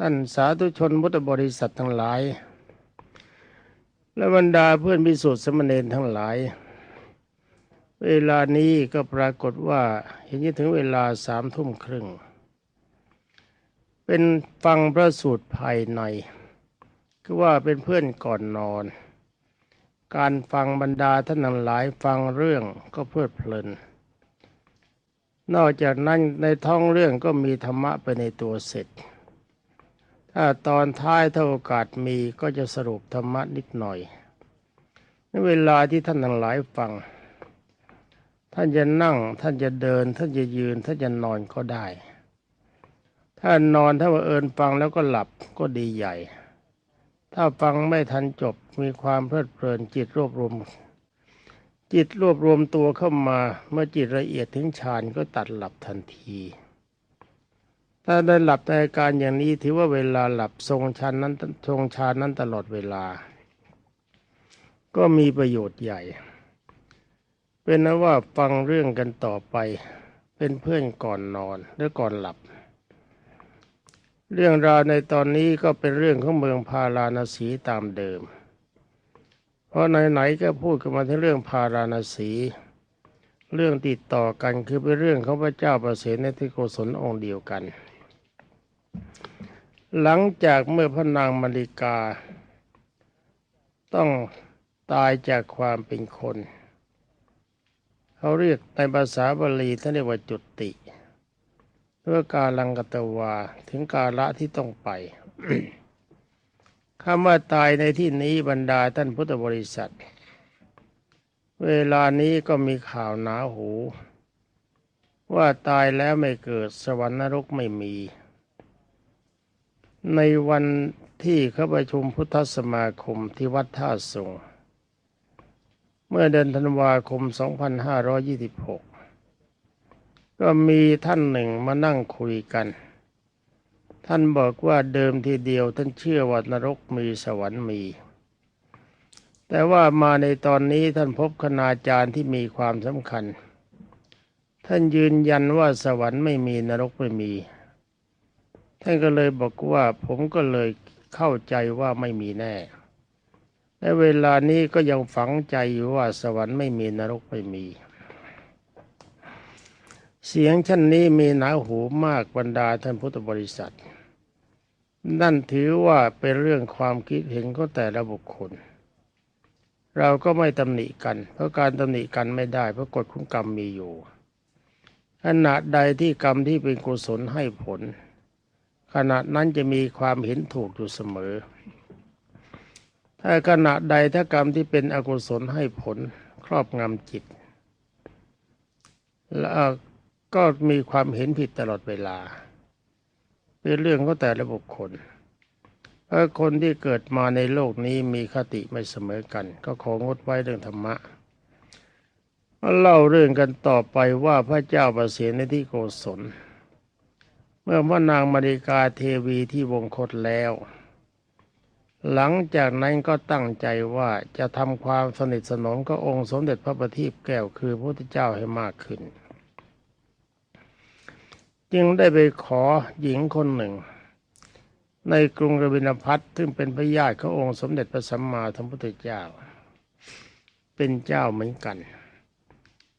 ท่านสาธุชนพุทธบริษัททั้งหลาย และบรรดาเพื่อนพิสุทธิ์สมณเณรทั้งหลาย เวลานี้ก็ปรากฏว่าเห็นจะถึงเวลาสามทุ่มครึ่ง เป็นฟังพระสูตรภายในคือว่าเป็นเพื่อนก่อนนอน การฟังบรรดาท่านทั้งหลายฟังเรื่องก็เพลิดเพลิน นอกจากนั้นในท้องเรื่องก็มีธรรมะไปในตัวเสร็จ ถ้าตอนท้ายถ้าโอกาสมีก็จะสรุปธรรมะนิดหน่อย ในเวลาที่ท่านทั้งหลายฟัง ท่านจะนั่งท่านจะเดิน ท่านจะยืนท่านจะนอนก็ได้ ถ้านอนถ้าว่าเอิญฟังแล้วก็หลับก็ดีใหญ่ ถ้าฟังไม่ทันจบมีความเพลิดเพลินจิตรวบรวม จิตรวบรวมตัวเข้ามาเมื่อจิตละเอียดถึงฌานก็ตัดหลับทันที ถ้าได้หลับในอาการอย่างนี้ถือว่าเวลาหลับทรงฌานนั้นทรงฌานนั้นตลอดเวลา ก็มีประโยชน์ใหญ่ เป็นนะว่าฟังเรื่องกันต่อไป เป็นเพื่อนก่อนนอนหรือก่อนหลับ เรื่องราวในตอนนี้ก็เป็นเรื่องของเมืองพาราณสีตามเดิม เพราะไหนๆก็พูดกันมาที่เรื่องพาราณสีเรื่องติดต่อกันคือเป็นเรื่องของพระเจ้าประเสริฐในที่โกศลองค์เดียวกัน หลังจากเมื่อพระนางมาริกา ต้องตายจากความเป็นคน เขาเรียกในภาษาบาลีท่านเรียกว่าจุติเพื่อการลังกตวาถึงกาละที่ต้องไปคำว่าตายในที่นี้บรรดาท่านพุทธบริษัท เวลานี้ก็มีข่าวหนาหู ว่าตายแล้วไม่เกิดสวรรค์นรกไม่มี ในวันที่เขาประชุมพุทธสมาคมที่วัดท่าสงเมื่อเดือนธันวาคม 2526 ก็มีท่านหนึ่งมานั่งคุยกัน ท่านบอกว่าเดิมทีเดียวท่านเชื่อว่านรกมีสวรรค์มี แต่ว่ามาในตอนนี้ท่านพบคณาจารย์ที่มีความสำคัญ ท่านยืนยันว่าสวรรค์ไม่มีนรกไม่มี ท่านก็เลยบอกว่าผมก็เลยเข้าใจว่าไม่มีแน่และเวลานี้ก็ยังฝังใจอยู่ว่าสวรรค์ไม่มีนรกไม่มี เสียงชั้นนี้มีหนาหูมากบรรดาท่านพุทธบริษัท นั่นถือว่าเป็นเรื่องความคิดเห็นของแต่ละบุคคล เราก็ไม่ตำหนิกัน เพราะการตำหนิกันไม่ได้ เพราะกฎของกรรมมีอยู่ขณะใดที่กรรมที่เป็นกุศลให้ผล ขณะนั้นจะมีความเห็นถูกอยู่เสมอ ถ้าขณะใดถ้ากรรมที่เป็นอกุศลให้ผลครอบงำจิต แล้วก็มีความเห็นผิดตลอดเวลา เป็นเรื่องของแต่ละบุคคลเพราะคนที่เกิดมาในโลกนี้มีคติไม่เสมอกัน ก็ของดไว้เรื่องธรรมะมาเล่าเรื่องกันต่อไปว่าพระเจ้าประเสนที่โกศล เมื่อพระนางมาริกาเทวีที่วงคตแล้ว หลังจากนั้นก็ตั้งใจว่าจะทำความสนิทสนมกับองค์สมเด็จพระบัณฑิตแก้วคือพระพุทธเจ้าให้มากขึ้น จึงได้ไปขอหญิงคนหนึ่ง ในกรุงกบิลพัทซึ่งเป็นพระญาติขององค์สมเด็จพระสัมมาสัมพุทธเจ้า เป็นเจ้าเหมือนกัน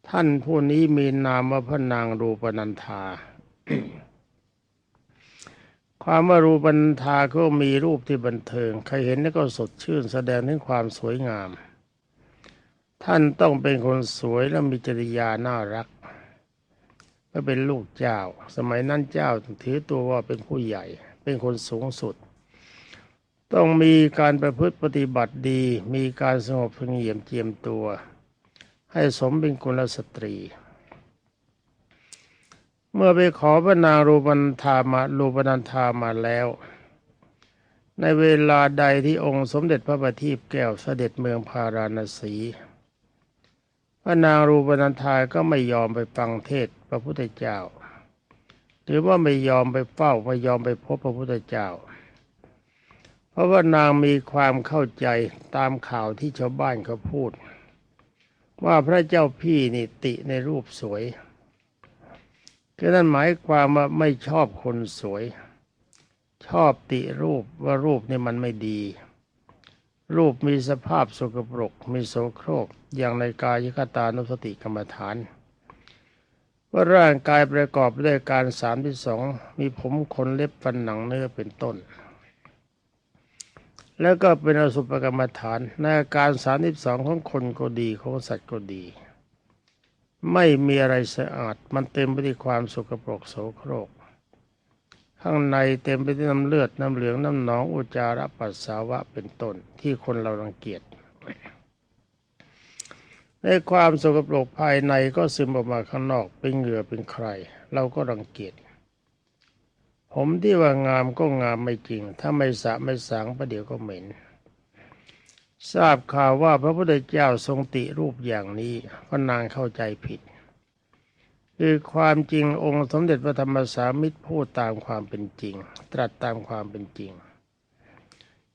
ท่านผู้นี้มีนามว่าพระนางรูปนันธา ความว่ารูปนันธาก็มีรูปที่บันเทิง ใครเห็นแล้วก็สดชื่นแสดงถึงความสวยงาม ท่านต้องเป็นคนสวยและมีจริยาน่ารักและเป็นลูกเจ้า สมัยนั้นเจ้าถือตัวว่าเป็นผู้ใหญ่ เป็นคนสูงสุด ต้องมีการประพฤติปฏิบัติดี มีการสงบเสงี่ยมเจียมตัว ให้สมเป็นกุลสตรี เมื่อไปขอพระนางรูปันธามารูปนันธามาแล้ว ในเวลาใดที่องค์สมเด็จพระบัณฑิตแก้วเสด็จเมืองพาราณสี พระนางรูปนันธาก็ไม่ยอมไปฟังเทศพระพุทธเจ้า หรือว่าไม่ยอมไปเฝ้าไม่ยอมไปพบพระพุทธเจ้า เพราะว่านางมีความเข้าใจตามข่าวที่ชาวบ้านเขาพูด ว่าพระเจ้าพี่นี่ติในรูปสวย ก็นั่นหมายความว่าไม่ชอบคนสวย ชอบติรูปว่ารูปนี่มันไม่ดี รูปมีสภาพสกปรก มีโสโครก อย่างในกายคตานุสติกรรมฐาน ว่าร่างกายประกอบด้วยการสามที่สองมีผมขนเล็บฟันหนังเนื้อเป็นต้น แล้วก็เป็นอสุภกรรมฐานในอาการสามที่สองของคนก็ดีของสัตว์ก็ดี ไม่มีอะไรสะอาด มันเต็มไปด้วยความสกปรกโสโครก ข้างในเต็มไปด้วยน้ำเลือดน้ำเหลืองน้ำหนองอุจจาระปัสสาวะเป็นต้นที่คนเรารังเกียจในความสกปรกภายในก็ซึมออกมาข้างนอกเป็นเหงื่อเป็นใคร เราก็รังเกียจผมที่ว่างามก็งามไม่จริง ถ้าไม่สะไม่สางประเดี๋ยวก็เหม็น ทราบข่าวว่าพระพุทธเจ้าทรงติรูปอย่างนี้พระนางเข้าใจผิด คือความจริงองค์สมเด็จพระธรรมสามิตรพูดตามความเป็นจริง ตรัสตามความเป็นจริง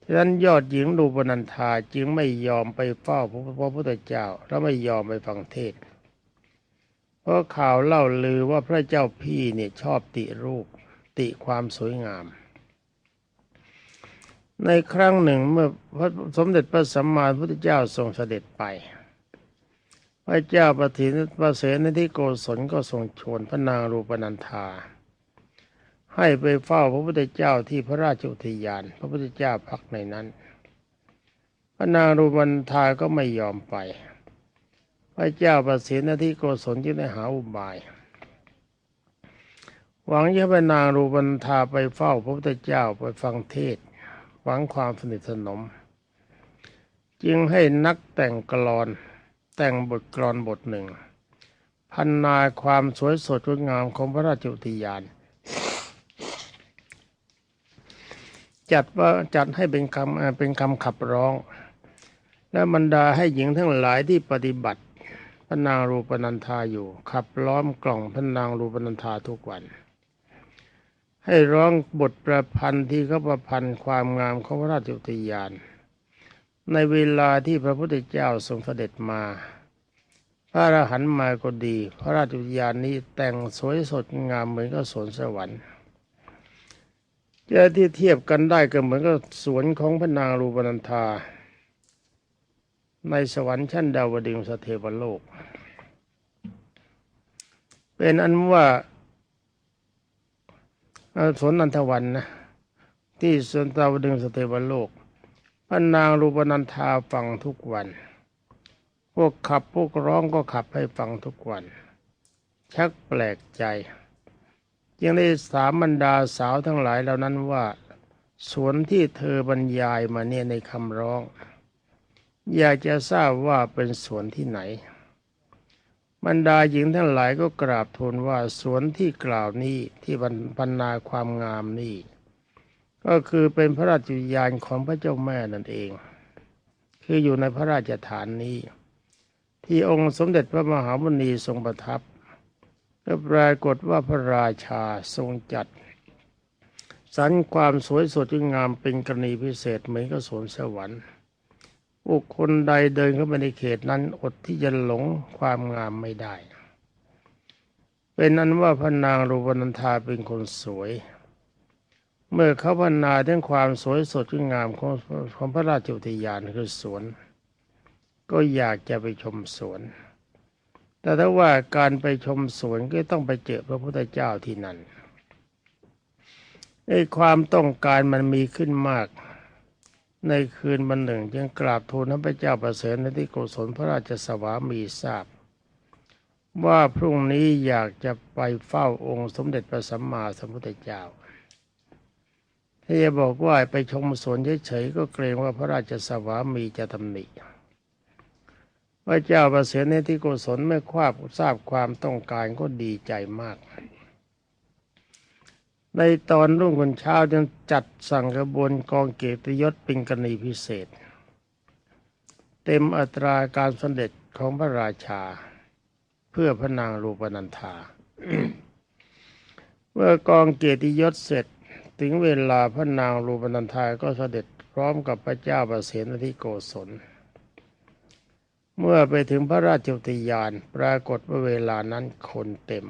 ฉะนั้นยอดหญิงดูปนันธาจึงไม่ยอมไปเฝ้าพระพุทธเจ้าและไม่ยอมไปฟังเทศเพราะข่าวเล่าลือว่าพระเจ้าพี่เนี่ยชอบติรูปติความสวยงาม ในครั้งหนึ่งเมื่อพระสมเด็จพระสัมมาสัมพุทธเจ้าทรงเสด็จไป พระเจ้าปฐินพระเสนที่โกศลก็ทรงชวนพระนางรูปนันธาให้ไปเฝ้าพระพุทธเจ้าที่พระราชอุทยาน พระพุทธเจ้าพักในนั้น พระนางรูปนันธาก็ไม่ยอมไป พระเจ้าประสิทธิที่โกศลจึงได้หาอุบาย หวังจะพระนางรูปนันธาไปเฝ้าพระพุทธเจ้าไปฟังเทศ หวังความสนิทสนม จึงให้นักแต่งกลอน แต่งบทกลอนบทหนึ่ง พันนาความสวยสดงดงามของพระราชอุทยาน จัดว่าจัดให้เป็นคำเป็นคำขับร้อง และบรรดาให้หญิงทั้งหลายที่ปฏิบัติพระนางรูปนันธาอยู่ ขับล้อมกล่องพระนางรูปนันธาทุกวัน ให้ร้องบทประพันธ์ที่เขาประพันธ์ความงามของพระราชอุทยาน ในเวลาที่พระพุทธเจ้าทรงเสด็จมา พระอรหันต์มาก็ดี พระราชอุทยานนี้แต่งสวยสดงามเหมือนกับสวนสวรรค์จะที่เทียบกันได้ก็เหมือนกับสวนของพระนางรูปนันธา ในสวรรค์ชั้นดาวดึงสเทวโลก เป็นอันว่า สวนนันทวันนะที่สวนดาวดึงสเทวโลกพระนางรูปนันทาฟังทุกวัน พวกขับพวกร้องก็ขับให้ฟังทุกวัน ชักแปลกใจจึงได้สามบรรดาสาวทั้งหลายเหล่านั้นว่า สวนที่เธอบรรยายมาเนี่ยในคำร้อง อยากจะทราบว่าเป็นสวนที่ไหน บรรดาหญิงทั้งหลายก็กราบทูลว่าสวนที่กล่าวนี้ที่บรรณาความงามนี้ก็คือเป็นพระราชวิญญาณของพระเจ้าแม่นั่นเอง คืออยู่ในพระราชฐานนี้ ที่องค์สมเด็จพระมหามุนีทรงประทับก็ปรากฏว่าพระราชาทรงจัดสรรความสวยสดงามเป็นกรณีพิเศษเหมือนกับสวนสวรรค์ บุคคลใดเดินเข้าไปในเขตนั้นอดที่จะหลงความงามไม่ได้ เป็นนั้นว่าพระนางรูปนันธาเป็นคนสวย เมื่อเขาพรรณนาถึงความสวยสดงามของของพระราชอุทยานคือสวน ก็อยากจะไปชมสวน แต่ถ้าว่าการไปชมสวนก็ต้องไปเจอพระพุทธเจ้าที่นั่นไอ้ความต้องการมันมีขึ้นมาก ในคืนวันหนึ่งจึงกราบทูลพระเจ้าประเสริฐในที่โกศลพระราชสวามีทราบ ว่าพรุ่งนี้อยากจะไปเฝ้าองค์สมเด็จพระสัมมาสัมพุทธเจ้าถ้าจะบอกว่าไปชมสวนเฉยๆก็เกรงว่าพระราชสวามีจะตำหนิพระเจ้าประเสริฐในที่โกศลไม่ควาบทราบความต้องการก็ดีใจมาก ในตอนรุ่งคนเช้าจึงจัดสั่งกระบวนกองเกียรติยศเป็นกรณีพิเศษ เต็มอัตราการสำเร็จของพระราชา เพื่อพระนางรูปนันธาเมื่อกองเกียรติยศเสร็จถึงเวลาพระนางรูปนันธาก็เสด็จพร้อมกับพระเจ้าประเสนที่โกศล เมื่อไปถึงพระราชอุทยานปรากฏว่าเวลานั้นคนเต็ม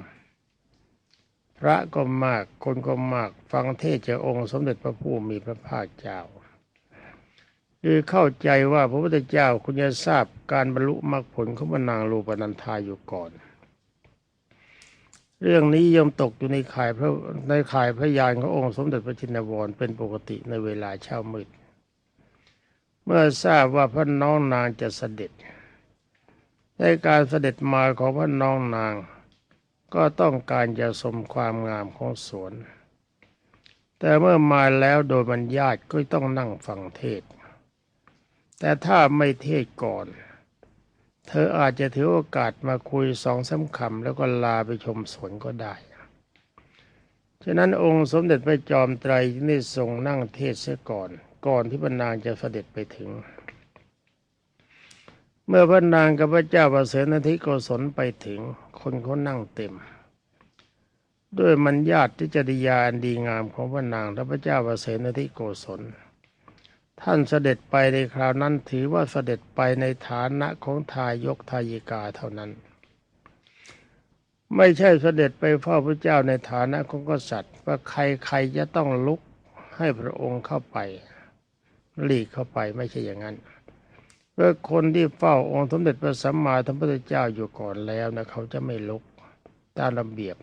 พระก็มาก คนก็มาก ฟังเทศน์จากองค์สมเด็จพระผู้มีพระภาคเจ้าคือเข้าใจว่าพระพุทธเจ้าคุณจะทราบการบรรลุมรรคผลของพระนางรูปนันธาอยู่ก่อน เรื่องนี้ย่อมตกอยู่ในข่ายพระในข่ายพระยานขององค์สมเด็จพระจินวรเป็นปกติในเวลาเช้ามืด เมื่อทราบว่าพระน้องนางจะเสด็จในการเสด็จมาของพระน้องนาง ก็ต้องการจะสมความงามของสวน แต่เมื่อมาแล้วโดยบรรยาทก็ต้องนั่งฟังเทศ แต่ถ้าไม่เทศก่อน เธออาจจะถือโอกาสมาคุยสองสาคำแล้วก็ลาไปชมสวนก็ได้ ฉะนั้นองค์สมเด็จพระจอมไตรนี่ทรงนั่งเทศเสียก่อน ก่อนที่พระนางจะเสด็จไปถึง เมื่อพระนางกับพระเจ้าประเสริฐนาธิโกศลไปถึง คนเขานั่งเต็ม ด้วยมันญาติที่จริยาอันดีงามของพระนางและพระเจ้าประเสริฐนาธิโกศล ท่านเสด็จไปในคราวนั้นถือว่าเสด็จไปในฐานะของทายกทายิกาเท่านั้น ไม่ใช่เสด็จไปเฝ้าพระเจ้าในฐานะของกษัตริย์ ว่าใครๆจะต้องลุกให้พระองค์เข้าไปหลีกเข้าไปไม่ใช่อย่างนั้น พื่อคนที่เฝ้าองค์สมเด็จพระสัมมาสัมพุทธเจ้าอยู่ก่อนแล้วนะเขาจะไม่ลุกตามระเบียบ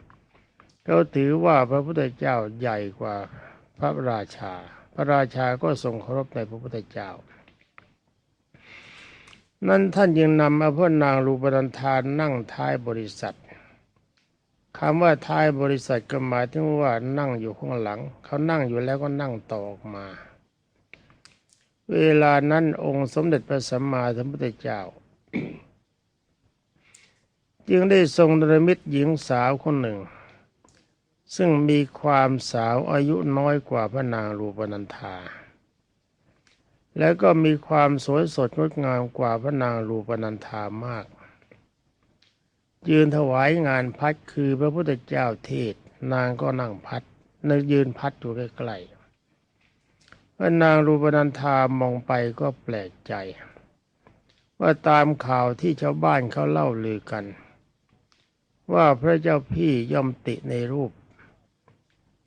เขาถือว่าพระพุทธเจ้าใหญ่กว่าพระราชา พระราชาก็ทรงเคารพในพระพุทธเจ้า นั้นท่านยังนำเอาพระนางรูปนันธานนั่งท้ายบริษัทคำว่าท้ายบริษัทก็หมายถึงว่านั่งอยู่ข้างหลัง เขานั่งอยู่แล้วก็นั่งต่อออกมา เวลานั้นองค์สมเด็จพระสัมมาสัมพุทธเจ้า จึงได้ทรงดรมิตหญิงสาวคนหนึ่ง ซึ่งมีความสาวอายุน้อยกว่าพระนางรูปนันธาแล้วก็มีความสวยสดงดงามกว่าพระนางรูปนันธามาก ยืนถวายงานพัดคือพระพุทธเจ้าเทศนางก็นั่งพัดนึกยืนพัดอยู่ใกล้ๆ นางรูปนันธามองไปก็แปลกใจ ว่าตามข่าวที่ชาวบ้านเขาเล่าลือกัน ว่าพระเจ้าพี่ย่อมติในรูป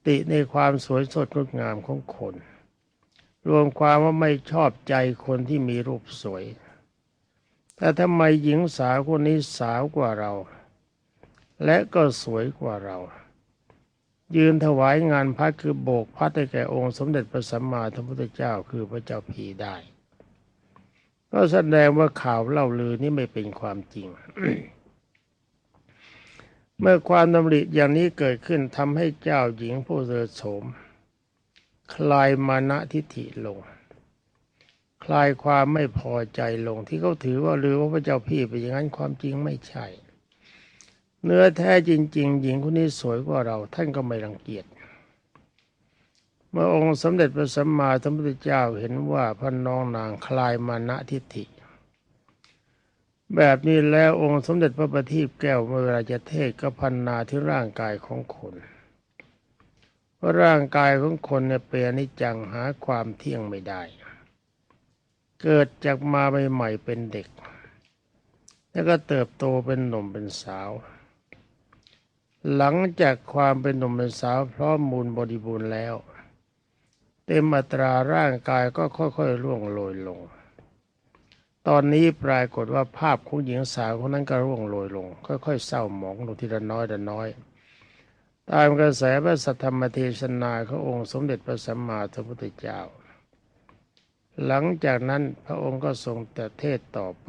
ติในความสวยสดงดงามของคน รวมความว่าไม่ชอบใจคนที่มีรูปสวย แต่ทำไมหญิงสาวคนนี้สาวกว่าเรา และก็สวยกว่าเรา ยืนถวายงานพัดคือโบกพัดให้แก่องค์สมเด็จพระสัมมาสัมพุทธเจ้าคือพระเจ้าพีได้ ก็แสดงว่าข่าวเล่าลือนี่ไม่เป็นความจริง เมื่อความดำริอย่างนี้เกิดขึ้นทำให้เจ้าหญิงผู้เสด็จโสม คลายมานะทิฐิลง คลายความไม่พอใจลงที่เขาถือว่าหรือว่าพระเจ้าพี่เป็นอย่างนั้นความจริงไม่ใช่ เนื้อแท้จริง ๆ หญิงคนนี้สวยกว่าเรา ท่านก็ไม่รังเกียจ เมื่อองค์สมเด็จพระสัมมาสัมพุทธเจ้าเห็นว่าพระน้องนางคลายมานะทิฐิ แบบนี้แล้วองค์สมเด็จพระบัณฑิตแก้วเมื่อเวลาจะเทศก็พันนาที่ร่างกายของคนเพราะร่างกายของคนเนี่ยเป็นอนิจจังหาความเที่ยงไม่ได้ เกิดจากมาใหม่ๆเป็นเด็ก แล้วก็เติบโตเป็นหนุ่มเป็นสาว หลังจากความเป็นหนุ่มเป็นสาวพร้อมมูลบริบูรณ์แล้ว เต็มอัตราร่างกายก็ค่อยๆร่วงโรยลง ตอนนี้ปรากฏว่าภาพของหญิงสาวคนนั้นก็ร่วงโรยลง ค่อยๆเศร้าหมองลงทีละน้อยละน้อย ตามกระแสพระสัทธรรมเทศนาขององค์สมเด็จพระสัมมาสัมพุทธเจ้า หลังจากนั้นพระองค์ก็ทรงแต่เทศต่อไป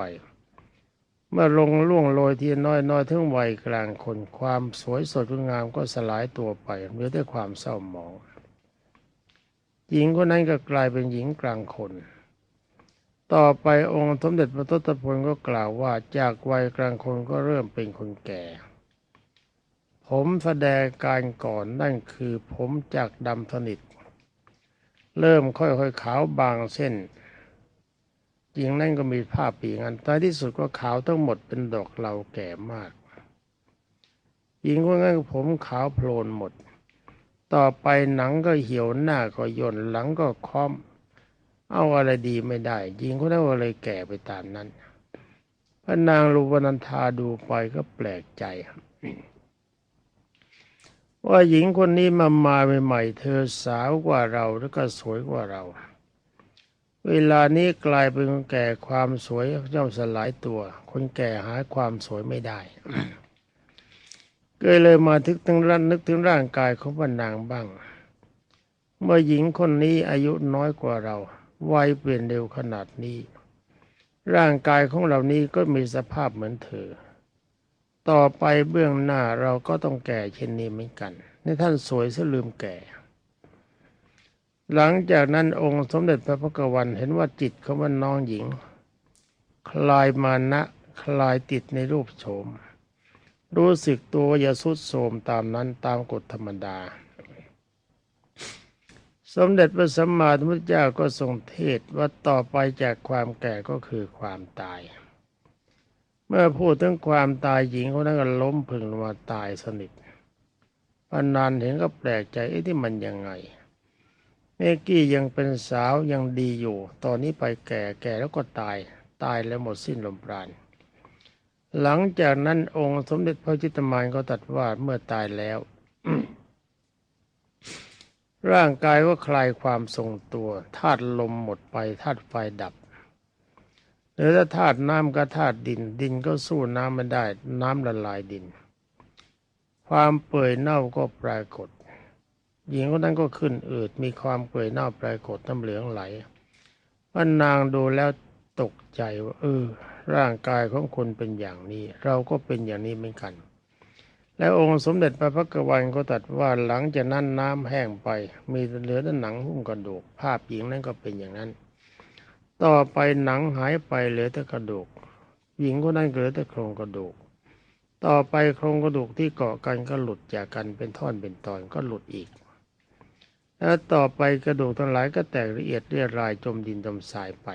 เมื่อลงล่วงโรยทีน้อยน้อยถึงวัยกลางคน ความสวยสดงดงามก็สลายตัวไปเหลือแต่ความเศร้าหมอง หญิงคนนั้นก็กลายเป็นหญิงกลางคน ต่อไปองค์สมเด็จพระทศพลก็กล่าวว่าจากวัยกลางคนก็เริ่มเป็นคนแก่ ผมแสดงการก่อนนั่นคือผมจากดำสนิท เริ่มค่อยๆขาวบางเส้น หญิงนั่นก็มีภาปีงันท้ายที่สุดก็ขาวทั้งหมดเป็นดอกเหลาแก่มากหญิงคนนั้นผมขาวโพลนหมด ต่อไปหนังก็เหี่ยวหน้าก็ย่นหลังก็ค้อม เอาอะไรดีไม่ได้หญิงคนนั้นก็เลยแก่ไปตามนั้นพระนางรูปนันธาดูไปก็แปลกใจว่าหญิงคนนี้มามาใหม่ๆเธอสาวกว่าเราแล้วก็สวยกว่าเรา เวลานี้กลายเป็นคนแก่ความสวยย่อมสลายตัว คนแก่หาความสวยไม่ได้ก็เลยมาทึกถึงร่างนึกถึงร่างกายของพระนางบ้าง เมื่อหญิงคนนี้อายุน้อยกว่าเราวัยเปลี่ยนเร็วขนาดนี้ ร่างกายของเรานี้ก็มีสภาพเหมือนเธอ ต่อไปเบื้องหน้าเราก็ต้องแก่เช่นนี้เหมือนกัน ในท่านสวยซะลืมแก่ หลังจากนั้นองค์สมเด็จพระพุทธวันเห็นว่าจิตของมันน้องหญิง คลายมานะคลายติดในรูปโฉม รู้สึกตัวอย่าสุดโทมตามนั้นตามกฎธรรมดา สมเด็จพระสัมมาสัมพุทธเจ้าก็ทรงเทศว่าต่อไปจากความแก่ก็คือความตาย เมื่อพูดถึงความตายหญิงคนนั้นก็ล้มพึงลงมาตายสนิทปนานเห็นก็แปลกใจเอ๊ะที่มันยังไง เมกี้ยังเป็นสาวยังดีอยู่ ตอนนี้ไปแก่แก่แล้วก็ตาย ตายแล้วหมดสิ้นลมปราณ หลังจากนั้นองค์สมเด็จพระจิตมานก็ตัดว่าเมื่อตายแล้ว ร่างกายก็คลายความทรงตัวธาตุลมหมดไปธาตุไฟดับหรือถ้าธาตุน้ำก็ธาตุดิน ดินก็สู้น้ำไม่ได้ น้ำละลายดิน ความเปื่อยเน่าก็ปรากฏ หญิงคนนั้นก็ขึ้นอืดมีความเปื่อยเน่าปรากฏน้ำเหลืองไหลพระนางดูแล้วตกใจว่าเออ ร่างกายของคนเป็นอย่างนี้ เราก็เป็นอย่างนี้เหมือนกัน แล้วองค์สมเด็จพระพักตร์วันก็ตรัสว่าหลังจากนั้นน้ำแห้งไป มีเหลือแต่หนังหุ้มกระดูก ภาพหญิงนั้นก็เป็นอย่างนั้น ต่อไปหนังหายไปเหลือแต่กระดูก หญิงคนนั้นเหลือแต่โครงกระดูก ต่อไปโครงกระดูกที่เกาะกันก็หลุดจากกันเป็นท่อนเป็นตอนก็หลุดอีก แล้วต่อไปกระดูกทั้งหลายก็แตกละเอียดเรียรายจมดินจมทรายไป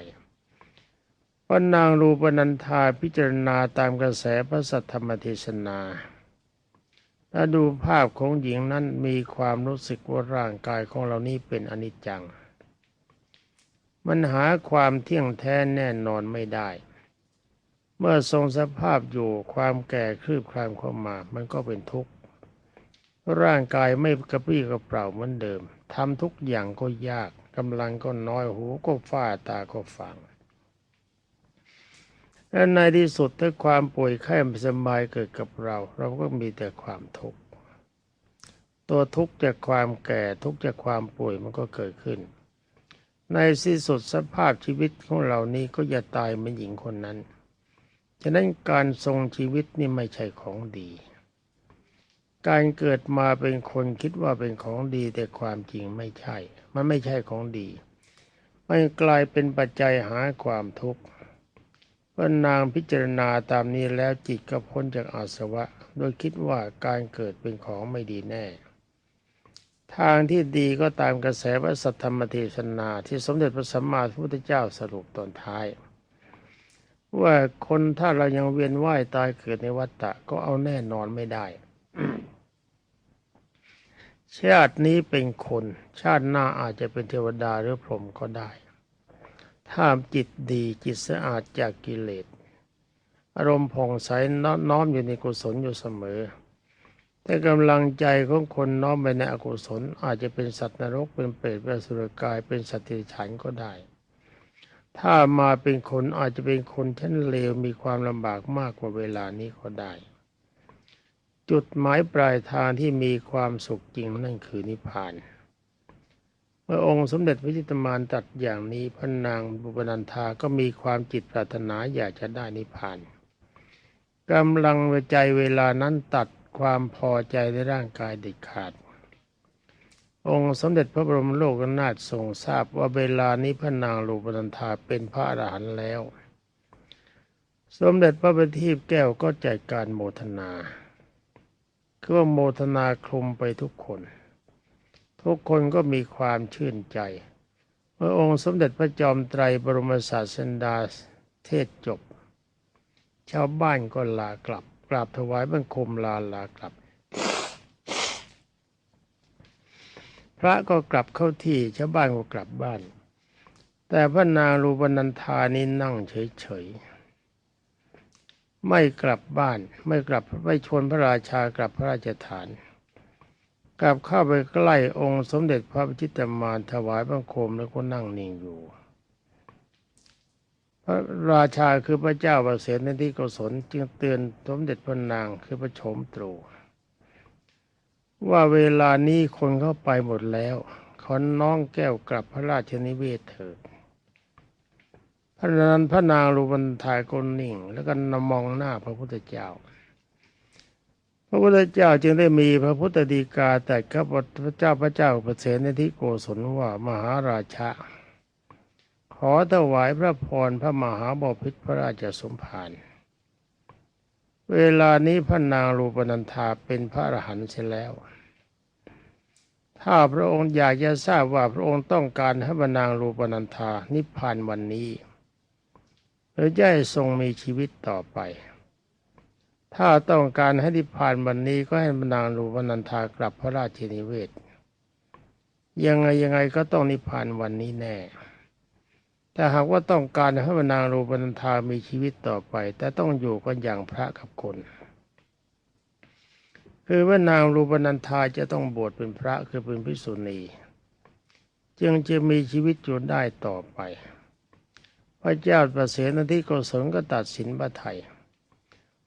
พระนางรูปนันธาพิจารณาตามกระแสพระสัทธรรมเทศนาถ้าดูภาพของหญิงนั้นมีความรู้สึกว่าร่างกายของเรานี้เป็นอนิจจัง มันหาความเที่ยงแท้แน่นอนไม่ได้ เมื่อทรงสภาพอยู่ความแก่คลืบคลานเข้ามา มันก็เป็นทุกข์ ร่างกายไม่กระปรี้กระเปร่าเหมือนเดิมทำทุกอย่างก็ยากกำลังก็น้อยหูก็ฝ้าตาก็ฟังและในที่สุดถ้าความป่วยไข้ไม่สบายเกิดกับเรา เราก็มีแต่ความทุกข์ตัวทุกข์จากความแก่ทุกข์จากความป่วยมันก็เกิดขึ้น ในที่สุดสภาพชีวิตของเรานี้ก็อย่าตายเหมือนหญิงคนนั้น ฉะนั้นการทรงชีวิตนี่ไม่ใช่ของดี การเกิดมาเป็นคนคิดว่าเป็นของดีแต่ความจริงไม่ใช่ มันไม่ใช่ของดี มันกลายเป็นปัจจัยหาความทุกข์พระนางพิจารณาตามนี้แล้วจิตก็พ้นจากอาสวะ โดยคิดว่าการเกิดเป็นของไม่ดีแน่ ทางที่ดีก็ตามกระแสพระสัทธรรมเทศนาที่สมเด็จพระสัมมาสัมพุทธเจ้าสรุปตอนท้าย ว่าคนถ้าเรายังเวียนว่ายตายเกิดในวัฏฏะก็เอาแน่นอนไม่ได้ ชาตินี้เป็นคน ชาติหน้าอาจจะเป็นเทวดาหรือพรหมก็ได้ ถ้าจิตดีจิตสะอาดจากกิเลส อารมณ์ผ่องใสน้อมอยู่ในกุศลอยู่เสมอ แต่กำลังใจของคนน้อมไปในอกุศล อาจจะเป็นสัตว์นรกเป็นเปรตเป็นสุรกายเป็นสัตว์ที่ฉันก็ได้ ถ้ามาเป็นคนอาจจะเป็นคนชั้นเลวมีความลำบากมากกว่าเวลานี้ก็ได้ จุดหมายปลายทางที่มีความสุขจริงนั่นคือนิพพาน เมื่อองค์สมเด็จพระจิตมานตัดอย่างนี้พระนางบุปนันธาก็มีความจิตปรารถนาอยากจะได้นิพพานกำลังใจเวลานั้นตัดความพอใจในร่างกายเด็ดขาด องค์สมเด็จพระบรมโลกนาถทรงทราบว่าเวลานี้พระนางรูปนันธาเป็นพระอรหันต์แล้ว สมเด็จพระบัณฑิตแก้วก็จัดการโมทนา คือโมทนาคลุมไปทุกคน ทุกคนก็มีความชื่นใจ เมื่อองค์สมเด็จพระจอมไตรบรมศาสดาเทศจบ ชาวบ้านก็ลากลับ กราบถวายบังคมลาลากลับ พระก็กลับเข้าที่ชาวบ้านก็กลับบ้าน แต่พระนางรูปนันธานี่นั่งเฉยๆ ไม่กลับบ้าน ไม่กลับไม่ชวนพระราชากลับพระราชฐาน กลับเข้าไปใกล้องค์สมเด็จพระพิชิตมารถวายบังคมแล้วก็นั่งนิ่งอยู่ พระราชาคือพระเจ้าประเสริฐในที่กศลจึงเตือนสมเด็จพระนางคือพระโฉมตรูว่าเวลานี้คนเข้าไปหมดแล้วขอน้องแก้วกลับพระราชนิเวศเถิด พระนันพระนางรูบันทายกนนิ่ง แล้วก็นมองหน้าพระพุทธเจ้า พระพุทธเจ้าจึงได้มีพระพุทธดีกาแต่กับพระเจ้าพระเจ้าประเสริฐในที่โกศลว่ามหาราชาขอถวายพระพรพระมหาบพิตรพระราชสมภารเวลานี้พระนางรูปนันธาเป็นพระอรหันต์เสียแล้ว ถ้าพระองค์อยากจะทราบว่าพระองค์ต้องการให้พระนางรูปนันธานิพพานวันนี้ หรือจะให้ทรงมีชีวิตต่อไป ถ้าต้องการให้นิพพานวันนี้ก็ให้พระนางรูปนันธากลับพระราชนิเวศ ยังไงยังไงก็ต้องนิพพานวันนี้แน่ แต่หากว่าต้องการให้พระนางรูปนันธามีชีวิตต่อไป แต่ต้องอยู่กันอย่างพระกับคนคือว่านางรูปนันธาจะต้องบวชเป็นพระคือเป็นพิสุณี จึงจะมีชีวิตอยู่ได้ต่อไป ระเจ้าประเสนที่โกศลก็ตัดสินพระไทย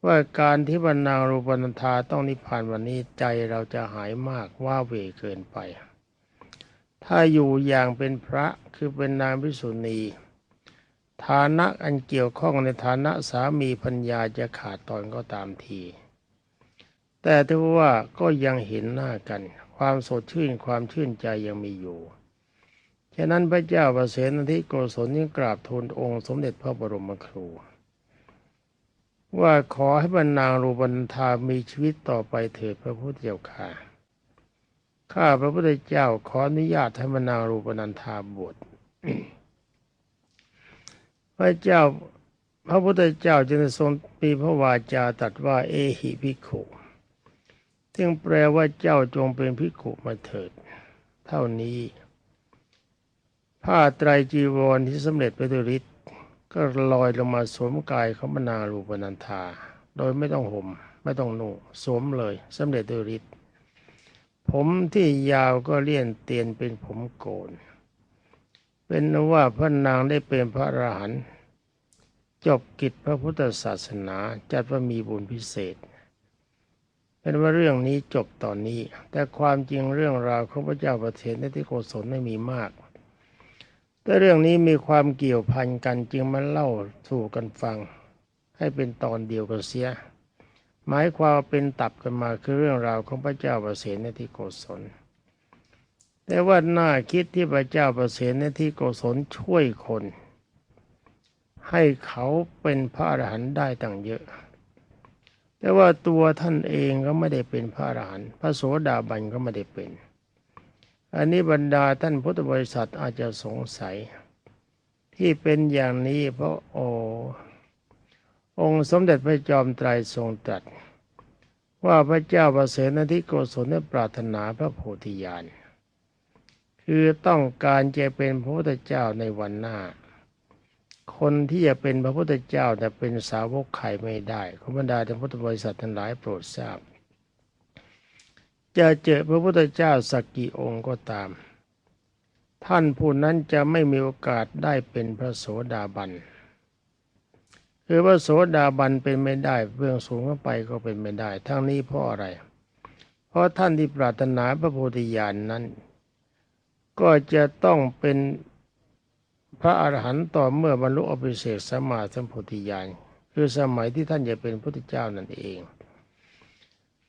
ว่าการที่บรรนางรูปนันธาต้องนิพพานวันนี้ใจเราจะหายมากว่าเวเกินไป ถ้าอยู่อย่างเป็นพระคือเป็นนางพิสุณีฐานะอันเกี่ยวข้องในฐานะสามีพัญญาจะขาดตอนก็ตามที แต่ถ้าว่าก็ยังเห็นหน้ากัน ความสดชื่นความชื่นใจยังมีอยู่ ฉะนั้นพระเจ้าประเสนที่โกศลยังกราบทูลองค์สมเด็จพระบรมครู ว่าขอให้บรรนางรูปันธามีชีวิตต่อไปเถิดพระพุทธเจ้าค่ะข้าพระพุทธเจ้าขออนุญาตให้มนางรูปนันทาบวชพระเจ้าพระพุทธเจ้าจึงทรงปีพระวาจาตรัสว่าเอหิภิขุซึ่งแปลว่าเจ้าจงเป็นภิขุมาเถิด เท่านี้ ผ้าไตรจีวรที่สำเร็จไปด้วยฤทธิ์ก็ลอยลงมาสวมกายของมนางรูปนันทาโดยไม่ต้องห่มไม่ต้องนุ่งสวมเลยสำเร็จด้วยฤทธิ์ผมที่ยาวก็เลี่ยนเตียนเป็นผมโกน เป็นว่าพระนางได้เป็นพระอรหันต์จบกิจพระพุทธศาสนาจัดว่ามีบุญพิเศษ เป็นว่าเรื่องนี้จบตอนนี้ แต่ความจริงเรื่องราวของพระเจ้าประเทศในที่โกศลไม่มีมาก แต่เรื่องนี้มีความเกี่ยวพันกันจึงมาเล่าสู่กันฟัง ให้เป็นตอนเดียวกันเสีย หมายความเป็นตับกันมาคือเรื่องราวของพระเจ้าประเสนในที่โกศล แต่ว่าน่าคิดที่พระเจ้าประเสนในที่โกศลช่วยคน ให้เขาเป็นพระอรหันต์ได้ต่างเยอะแต่ว่าตัวท่านเองก็ไม่ได้เป็นพระอรหันต์พระโสดาบันก็ไม่ได้เป็น อันนี้บรรดาท่านพุทธบริษัทอาจจะสงสัย ที่เป็นอย่างนี้เพราะโอองค์สมเด็จพระจอมไตรทรงตรัส ว่าพระเจ้าประเสริฐที่โกศลได้ปรารถนาพระโพธิญาณคือต้องการจะเป็นพระพุทธเจ้าในวันหน้า คนที่จะเป็นพระพุทธเจ้าแต่เป็นสาวกไข่ไม่ได้ขบรรดาท่านพุทธบริษัททั้งหลายโปรดทราบ จะเจอพระพุทธเจ้าสักกี่องค์ก็ตาม ท่านผู้นั้นจะไม่มีโอกาสได้เป็นพระโสดาบันคือว่าโสดาบันเป็นไม่ได้เบื้องสูงขึ้นไปก็เป็นไม่ได้ ทั้งนี้เพราะอะไร เพราะท่านที่ปรารถนาพระโพธิญาณนนั้น ก็จะต้องเป็นพระอรหันต์ต่อเมื่อบรรลุอภิเศษสมาสัมโพธิญาณคือสมัยที่ท่านจะเป็นพระพุทธเจ้านั่นเอง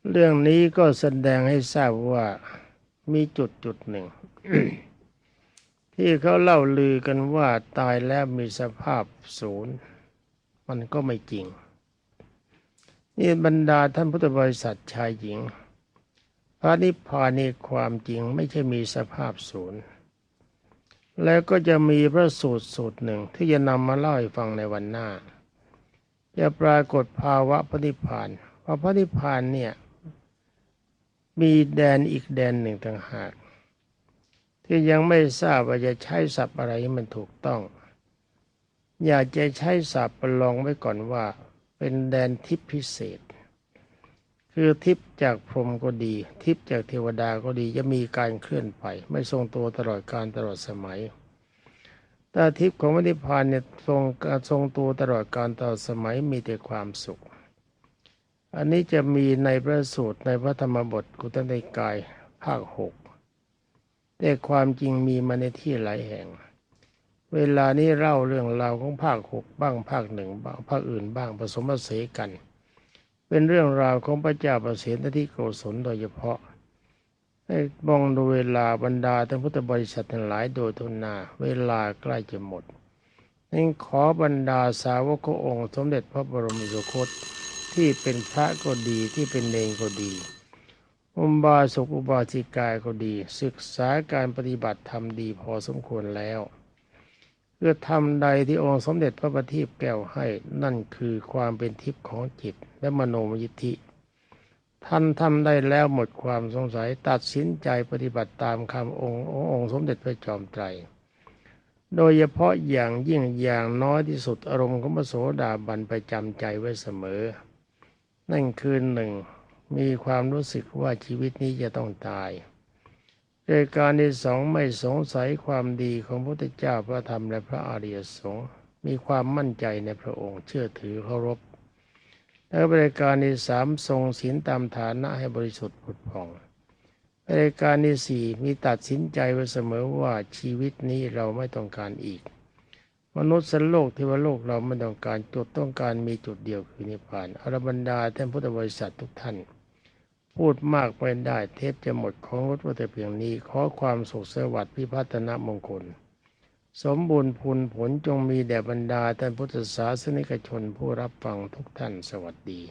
เรื่องนี้ก็แสดงให้ทราบว่ามีจุดจุดหนึ่ง ที่เขาเล่าลือกันว่าตายแล้วมีสภาพศูนย์ มันก็ไม่จริง นี่บรรดาท่านพุทธบริษัทชายหญิง พระนิพพานในความจริงไม่ใช่มีสภาพศูนย์ แล้วก็จะมีพระสูตรสูตรหนึ่งที่จะนำมาเล่าให้ฟังในวันหน้า จะปรากฏภาวะพระนิพพานเพราะพระนิพพานเนี่ย มีแดนอีกแดนหนึ่งต่างหาก ที่ยังไม่ทราบว่าจะใช้ศัพท์อะไรให้มันถูกต้อง อยากจะใช้ศัพท์ประลองไว้ก่อนว่า เป็นแดนทิพพิเศษ คือทิพย์จากพรหมก็ดี ทิพย์จากเทวดาก็ดีจะมีการเคลื่อนไป ไม่ทรงตัวตลอดการตลอดสมัยแต่ทิพย์ของพระนิพพานเนี่ยทรงทรงตัวตลอดการตลอดสมัยมีแต่ความสุข อันนี้จะมีในพระสูตรในพระธรรมบทกุตติกายภาคหกแต่ความจริงมีมาในที่หลายแห่ง เวลานี้เล่าเรื่องราวของภาคหกบ้างภาคหนึ่งบ้างภาคอื่นบ้างผสมผสานกัน เป็นเรื่องราวของพระเจ้าประเสนที่โกศลโดยเฉพาะให้มองดูเวลาบรรดาท่านพุทธบริษัททั้งหลายโดยทุนนาเวลาใกล้จะหมดนี่ขอบรรดาสาวกขององค์ สมเด็จพระบรมสุคต ที่เป็นพระก็ดีที่เป็นเนงก็ดีอุบาสกอุบาสิกายก็ดี ศึกษาการปฏิบัติธรรมดีพอสมควรแล้วเพื่อทำใดที่องค์สมเด็จพระบัณฑิตแก้วให้นั่นคือความเป็นทิพย์ของจิตและมโนมยิทธิท่านทำได้แล้วหมดความสงสัยตัดสินใจปฏิบัติตามคำองค์องค์สมเด็จพระจอมไตร โดยเฉพาะอย่างยิ่งอย่างน้อยที่สุดอารมณ์ของพระโสดาบันไปจำใจไว้เสมอ นั่นคือหนึ่งมีความรู้สึกว่าชีวิตนี้จะต้องตายโดยการที่สองไม่สงสัยความดีของพระพุทธเจ้าพระธรรมและพระอริยสงฆ์มีความมั่นใจในพระองค์เชื่อถือเคารพและบริการที่สามทรงศีลตามฐานะให้บริสุทธิ์ผุดผ่องบริการที่สี่มีตัดสินใจไว้เสมอว่าชีวิตนี้เราไม่ต้องการอีก มนุษย์สันโลกเทวโลกเราไม่ต้องการจุดต้องการมีจุดเดียวคือนิพพานอรบรรดาท่านพุทธบริษัททุกท่าน พูดมากไปได้เทปจะหมดของรถว่าแต่เพียงนี้ ขอความสุขสวัสดิ์พิพัฒนมงคล สมบูรณ์พูนผลจงมีแด่บรรดาท่านพุทธศาสนิกชนผู้รับฟังทุกท่านสวัสดี